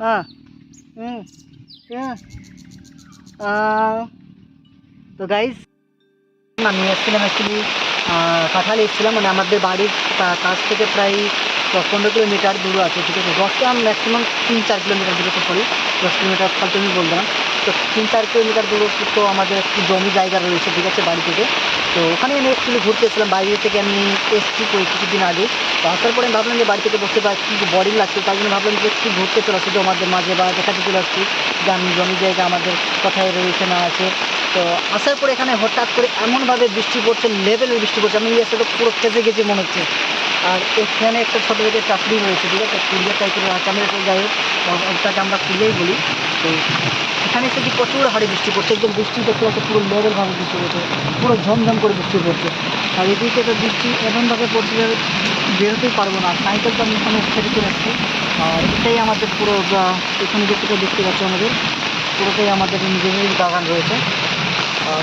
হ্যাঁ হুম হ্যাঁ আহ, তো গাইস আমি এসেছিলাম অ্যাকচুয়ালি কাঁঠাল এসেছিলাম মানে আমাদের বাড়ির কাছ থেকে প্রায় দশ পনেরো কিলোমিটার দূর আছে ঠিক আছে? দশটা ম্যাক্সিমাম তিন চার কিলোমিটার দূরে সরি দশ কিলোমিটার ফালতু আমি বলতাম তো তিন চার কিলোমিটার দূরে তো আমাদের একটু জমি জায়গা রয়েছে ঠিক আছে বাড়ি থেকে। তো ওখানে আমি অ্যাকচুয়ালি ঘুরতে এসেছিলাম, বাইরে থেকে আমি এসেছি কই, কিছুদিন আগে। তো আসার পরে আমি ভাবলাম যে বাড়ি থেকে বসতে পারছি বোরিং লাগছে তাই জন্য ভাবলাম যে একটু ঘুরতে চলে আসছি তোমাদের মাঝে বা দেখাতে চলে আসছি, যে আমি জমি জায়গা আমাদের কোথায় রয়েছে না আছে। তো আসার পরে এখানে হঠাৎ করে এমনভাবে বৃষ্টি পড়ছে লেভেলের বৃষ্টি পড়ছে, আমি এসে তো পুরো ফেসে গেছি মনে হচ্ছে। আর এখানে একটা ছোটো থেকে চাকরি রয়েছে, ঠিক আছে কুড়িয়া টাইপের আছে আমরা যাই হোক ওটাকে আমরা কুড়িয়াই বলি। তো এখানে এসে কি প্রচুর হারে বৃষ্টি পড়ছে, একদম বৃষ্টি দেখতে পাচ্ছে, পুরো লেভেলভাবে বৃষ্টি পড়ছে, পুরো ঝমঝম করে বৃষ্টি পড়ছে। আর এদিকে তো বৃষ্টি এমনভাবে পড়ছে যে বেরোতেই পারব না, সাইকেল তো আমি এখানে ছেড়ে চলে আসছি। আর এটাই আমাদের পুরো এখানে যেটুকু দেখতে পাচ্ছি আমাদের, পুরোটাই আমাদের নিজেদের বাগান রয়েছে।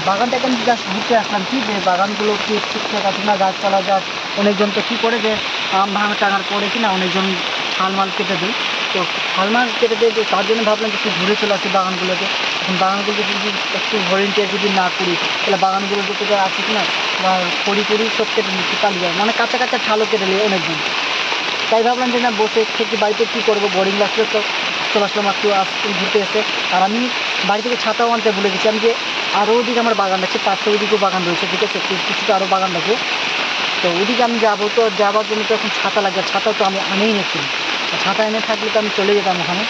বাগানটা এখন জাস্ট ঘুরতে আসলাম কি, যে বাগানগুলো কি ঠিকঠাক আছে না, গাছপালা যা অনেকজন তো কী করে যে আম ভাঙ টাঙার পরে কি না অনেকজন হালমাল কেটে দেয়। তো হালমাল কেটে দেয় তার জন্য ভাবলাম যে একটু ঘুরে চলে আসি বাগানগুলোকে এখন বাগানগুলো যদি একটু ভলেন্টিয়ার যদি না করি, তাহলে বাগানগুলো যদি আছে কি না বা করি করি সব কেটে নিচ্ছি পালিয়ে যাবে। মানে কাঁচা কাঁচা ঠালো কেটে নেয় অনেকজন তাই ভাবলাম যে না, বসে থেকে বাড়িতে কী করব? বোরিং লাগছিল তো চলে আসলাম একটু আসতে ঘুরতে এসে। আর আমি বাড়ি থেকে ছাতাও আনতে ভুলে গেছি। আমি যে আরও ওদিকে আমার বাগান আছে, পাঁচটা ওদিকেও বাগান রয়েছে, ঠিক আছে? কিছু- কিছুটা আরও বাগান আছে। তো ওদিকে আমি যাব। তো যাওয়ার জন্য তো এখন ছাতা লাগে। আর ছাতা তো আমি আনেই নিচ্ছি ছাতা এনে থাকলে তো আমি চলে যেতাম ওখানে।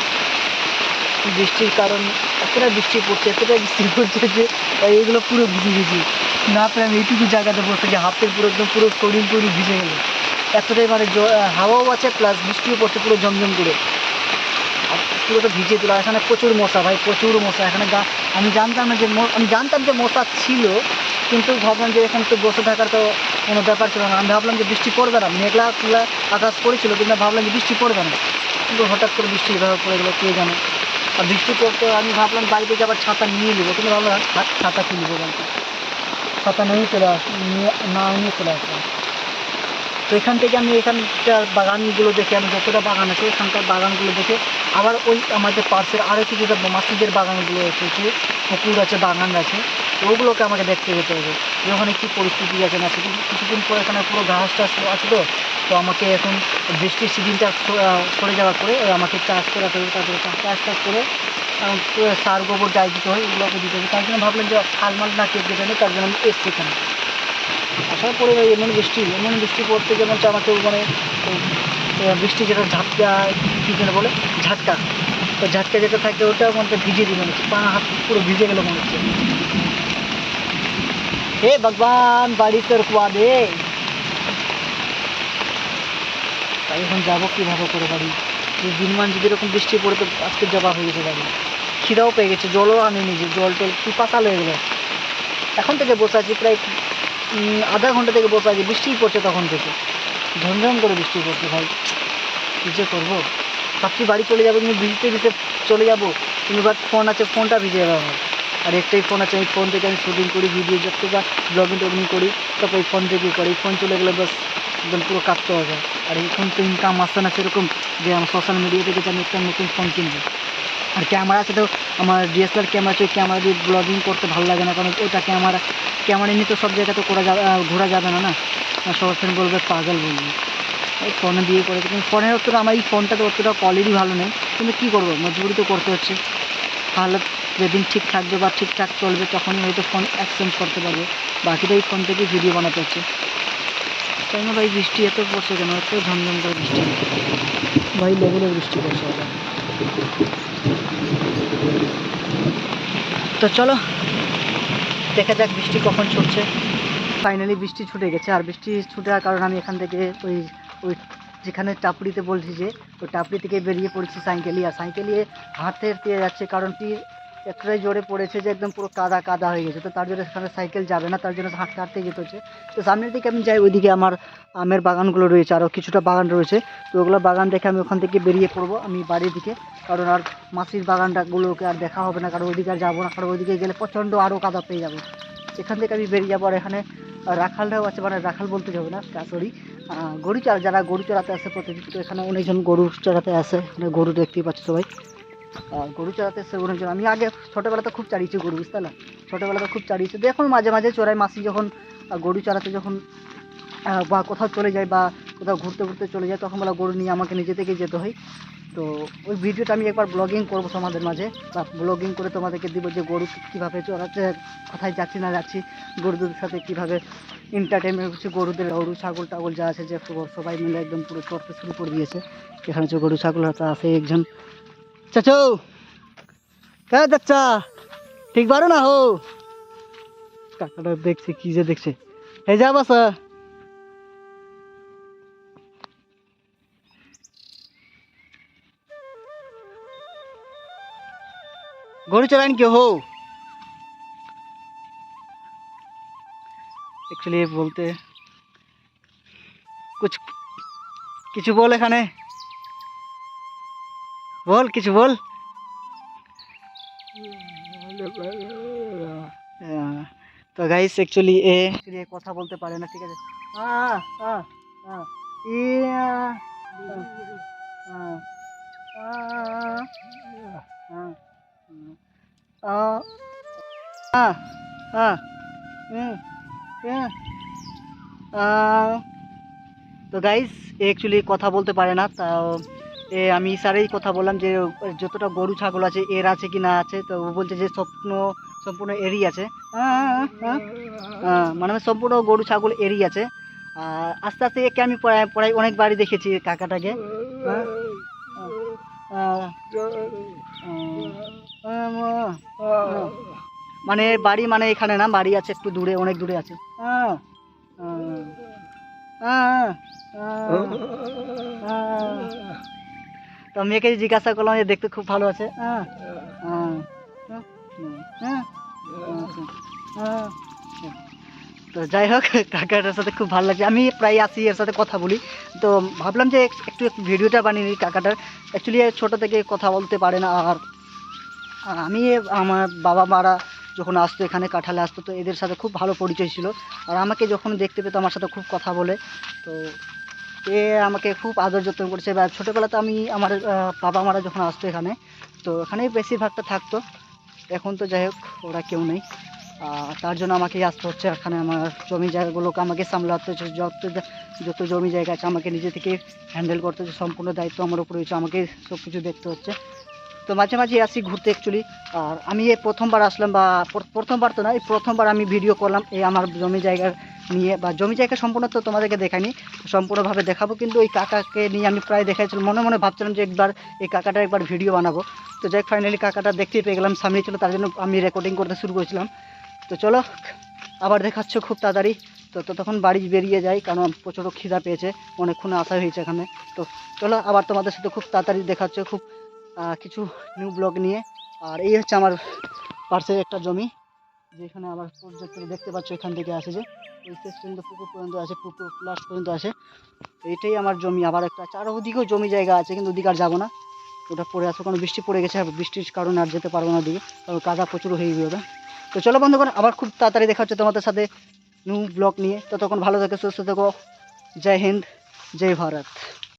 বৃষ্টির কারণ, এতটা বৃষ্টি পড়ছে এতটা বৃষ্টি পড়ছে যে এইগুলো পুরো ভিজে গেছি। না পেরে আমি এইটুকু জায়গাতে বসে যে হাতের পুরো একদম পুরো শরীর পুরো ভিজে গেলো। এতটাই মানে হাওয়াও আছে প্লাস বৃষ্টিও পড়ছে পুরো জমজম করে। পুরো তো ভিজে দিল এখানে প্রচুর মশা ভাই, প্রচুর মশা। এখানে আমি জানতাম না যে আমি জানতাম যে মশা ছিল, কিন্তু ভাবলাম যে এখানে তো বসে থাকার তো কোনো ব্যাপার ছিল না। আমি ভাবলাম যে বৃষ্টি পড়বে না, মেঘলা ফুলা আকাশ পড়েছিল, কিন্তু ভাবলাম যে বৃষ্টি পড়বে না। কিন্তু হঠাৎ করে বৃষ্টি এভাবে পড়ে গেলো কে জানে। আর বৃষ্টি পড়তে আমি ভাবলাম বাড়ি থেকে আবার ছাতা নিয়ে নেব। কিন্তু ভাবলাম ছাতা কিনবো বাড়িতে ছাতা নিয়ে চলে আস, নিয়ে, না নিয়ে চলে আসলাম। তো এখান থেকে আমি এখানকার বাগানগুলো দেখে, আমি যতটা বাগান আছে এখানকার বাগানগুলো দেখে আবার ওই আমাদের পাশের আরও কিছুটা মাসিদের বাগানগুলো এসেছে পুকুর আছে বাগান আছে। তো ওগুলোকে আমাকে দেখতে যেতে হবে। যে ওখানে কী পরিস্থিতি আছে না কিছু কিছুদিন পর এখানে পুরো ঘাস টাস আছে তো। তো আমাকে এখন বৃষ্টির সিজনটা সরে যাওয়ার পরে আমাকে চাষ করাতে হবে, তারপরে চাষ টাস করে সার, গোবর যাই দিতে হয় ওগুলোকে দিতে হবে। তার জন্য ভাবলাম যে খালমাল না কেটে দেবে তার জন্য আমি এসছি এখানে। আসার পরে ভাই এমন বৃষ্টি এমন বৃষ্টি পড়তে যেমন আমাকে মানে বৃষ্টি যেটা ঝাপটা, কী যেন বলে? ঝাটকা। তো ঝাটকা যেটা থাকে ওটার মধ্যে ভিজে দিই মনে হচ্ছে পা, হাত পুরো ভিজে গেলো মনে হচ্ছে। হে ভগবান, বাড়ি তোর কুয়া দে তাই এখন যাব কীভাবে করে বাড়ি? দিনমান যদি এরকম বৃষ্টি পড়ে তো আজকে জবা হয়ে গেছে বাড়ি। খিদাও পেয়ে গেছে, জলও আনি নিজে জল টল পিপাসা হয়ে গেলো। এখন থেকে বসে আছি, প্রায় আধা ঘণ্টা থেকে বসে আছি, বৃষ্টিই পড়ছে তখন থেকে। ঝমঝম করে বৃষ্টি পড়ছে ভাই। কী যে করব? ভাবছি বাড়ি চলে যাব, কিন্তু ভিজতে ভিজতে চলে যাব। কিন্তু বাট ফোন আছে ফোনটা ভিজে যাবে আমার। আর একটাই ফোন আছে এই ফোন থেকে আমি শুটিং করি ভিডিও যত বা ব্লগিং টগিং করি, তারপর এই ফোন থেকে করি। ফোন চলে গেলে বাস একদম পুরো কাঁপতে হবে আর এই ফোন তো ইনকাম আসছে না সেরকম যে আমার সোশ্যাল মিডিয়া থেকে আমি একটা নতুন ফোন কিনবো। আর ক্যামেরা আছে তো, আমার ডিএসএলআর ক্যামেরা আছে ক্যামেরা দিয়ে ব্লগিং করতে ভালো লাগে না, কারণ ওটা ক্যামেরা ক্যামেরা নিয়ে তো সব জায়গাতে করা যাবে ঘোরা যাবে না না? সবার ফ্রেন্ড বলবে পাগল বলবে। এই ফোনে দিয়ে করে কিন্তু ফোনের অতটা আমার এই ফোনটাতে অতটা কোয়ালিটি ভালো নেই। কিন্তু কী করব? মজবুরি তো করতে হচ্ছে। তাহলে যেদিন ঠিক থাকবে বা ঠিকঠাক চলবে, তখনই হয়তো ফোন এক্সচেঞ্জ করতে পারবে। বাকিটা এই ফোন থেকে ভিডিও বানাতে হচ্ছে। তাই না ভাই, বৃষ্টি এত পড়ছে কেন? এত ঝমঝম করে বৃষ্টি। ভাই লেভেলের বৃষ্টি পড়ছে। তো চলো, দেখা যাক বৃষ্টি কখন ছুটছে। ফাইনালি বৃষ্টি ছুটে গেছে। আর বৃষ্টি ছুটার কারণে আমি এখান থেকে ওই ওই যেখানে টাপড়িতে বলছি যে, ওই টাপড়ি থেকে বেরিয়ে পড়েছি সাইকেল আর সাইকেল নিয়ে হাঁটতে হাঁটতে যাচ্ছে কারণ কি একটাই জোরে পড়েছে যে একদম পুরো কাদা কাদা হয়ে গেছে। তো তার জন্য সেখানে সাইকেল যাবে না, তার জন্য হাঁটতে হাঁটতে যেতে হচ্ছে। তো সামনের দিকে আমি যাই, ওইদিকে আমার আমের বাগানগুলো রয়েছে আরও কিছুটা বাগান রয়েছে। তো ওগুলো বাগান দেখে আমি ওখান থেকে বেরিয়ে পড়ব আমি বাড়ির দিকে। কারণ আর মাসির বাগানটাগুলোকে আর দেখা হবে না, কারণ ওইদিকে আর যাব না, কারণ ওইদিকে গেলে প্রচণ্ড আরও কাদা পেয়ে যাব। এখান থেকে আমি বেরিয়ে যাব আর এখানে রাখালটাও আছে মানে রাখাল বলতে যাবে না সরি গরু চড়া যারা গরু চড়াতে আসে প্রতিদিন তো এখানে অনেকজন গরু চড়াতে আসে মানে গরু দেখতেই পাচ্ছ সবাই। গরু চড়াতে এসে অনেকজন, আমি আগে ছোটোবেলাতে খুব চাড়িয়েছি গরু, বুঝতে না ছোটোবেলাতে খুব চাড়িয়েছি দেখুন মাঝে মাঝে চড়াই, মাসি যখন গরু চড়াতে যখন বা কোথাও চলে যায় বা কোথাও ঘুরতে ঘুরতে চলে যায়, তখন বেলা গরু নিয়ে আমাকে নিজে থেকে যেতে হয়। তো ওই ভিডিওটা আমি একবার ব্লগিং করব তোমাদের মাঝে। বা ব্লগিং করে তোমাদেরকে দিব যে গরু কীভাবে চড়াচ্ছে, কোথায় যাচ্ছি না যাচ্ছি, গরুদের সাথে কীভাবে এন্টারটেনমেন্ট হচ্ছে, গরুদের গরু, ছাগল, টাগল যা আছে, যে সব- সবাই মিলে একদম পুরো চড়তে শুরু করে দিয়েছে। এখানে হচ্ছে গরু, ছাগল, হাতে আছে, একজন। চাচু! কে চাচা! ঠিক পারো না হো? কাকাটা দেখছে, কি যে দেখছে। হে যা বাসা গরু চড়ান কে হো एक्चुअली বলতে कुछ কিছু বল এখানে বল কিছু বল আহ, তো গাইস অ্যাকচুয়ালি এ actually এ কথা বলতে পারে না ঠিক আছে আহ, আহ, আহ, ইয়া, আহ, আহ, আহ, হুম, তো গাইস অ্যাকচুয়ালি কথা বলতে পারে না তা এ আমি স্যারেই কথা বললাম যে যতটা গরু ছাগল আছে এর আছে কি না আছে তো ও বলছে যে স্বপ্ন সম্পূর্ণ এরই আছে। মানে সম্পূর্ণ গরু ছাগল এরই আছে। আর আস্তে আস্তে একে আমি প্রায় অনেক বাড়ি দেখেছি কাকাটাকে। হ্যাঁ? মানে বাড়ি মানে এখানে না, বাড়ি আছে একটু দূরে, অনেক দূরে আছে। তো মেয়েকে জিজ্ঞাসা করলাম যে দেখতে খুব ভালো আছে। তো যাই হোক, কাকাটার সাথে খুব ভালো লাগছে আমি প্রায় আসি এর সাথে কথা বলি তো ভাবলাম যে একটু ভিডিওটা বানিয়ে নিই কাকাটার অ্যাকচুয়ালি ছোটো থেকে কথা বলতে পারে না আর আমি আমার বাবা মারা যখন আসতো, এখানে কাঁঠালে আসতো, তো এদের সাথে খুব ভালো পরিচয় ছিল। আর আমাকে যখন দেখতে পেতো, আমার সাথে খুব কথা বলে। তো এ আমাকে খুব আদর যত্ন করেছে। বা ছোটোবেলাতে আমি, আমার বাবা মারা যখন আসতো এখানে, তো এখানেই বেশিরভাগটা থাকতো। এখন তো যাই হোক, ওরা কেউ নেই। তার জন্য আমাকেই আসতে হচ্ছে। এখানে আমার জমি জায়গাগুলোকে আমাকে সামলাতে হচ্ছে। যত যত জমি জায়গা আছে, আমাকে নিজে থেকে হ্যান্ডেল করতে হচ্ছে। সম্পূর্ণ দায়িত্ব আমার উপরে হচ্ছে আমাকে সব কিছু দেখতে হচ্ছে। তো মাঝে মাঝে আসি ঘুরতে অ্যাকচুয়ালি আর আমি এই প্রথমবার আসলাম বা প্রথমবার তো না, এই প্রথমবার আমি ভিডিও করলাম এই আমার জমি জায়গার নিয়ে বা জমি জায়গা সম্পূর্ণ তো তোমাদেরকে দেখাইনি, সম্পূর্ণভাবে দেখাবো কিন্তু ওই কাকাকে নিয়ে আমি প্রায় দেখাইছিলাম মনে মনে ভাবছিলাম যে একবার এই কাকাটা একবার ভিডিও বানাবো। তো যাই ফাইনালি কাকাটা দেখতেই পেয়ে গেলাম, সামনে ছিল, তার জন্য আমি রেকর্ডিং করতে শুরু করেছিলাম। তো চলো, আবার দেখাচ্ছ খুব তাড়াতাড়ি। তো ততক্ষণ বাড়ি বেরিয়ে যাই, কারণ প্রচুর খিদা পেয়েছে, অনেকক্ষণ আসা হয়েছে এখানে। তো চলো, আবার তোমাদের সাথে খুব তাড়াতাড়ি দেখাচ্ছে, খুব কিছু নিউ ব্লগ নিয়ে। আর এই হচ্ছে আমার পার্সের একটা জমি, যেখানে আবার পর্যন্ত দেখতে পাচ্ছ এখান থেকে আসে যে ওই শেষ পর্যন্ত পুকুর পর্যন্ত আসে পুকুর লাস্ট পর্যন্ত আসে এইটাই আমার জমি, আবার একটা চার ওদিকেও জমি জায়গা আছে, কিন্তু ওদিকে আর যাব না। ওটা পড়ে আসব কারণ বৃষ্টি পড়ে গেছে আর বৃষ্টির কারণে আর যেতে পারব না ওদিকে, কারণ কাদা প্রচুর হয়ে যাবে তো চলো বন্ধুগণ আবার খুব তাড়াতাড়ি দেখা হচ্ছে তোমাদের সাথে নিউ ব্লগ নিয়ে। ততক্ষণ ভালো থাকে, সুস্থ থেকো। জয় হিন্দ, জয় ভারত।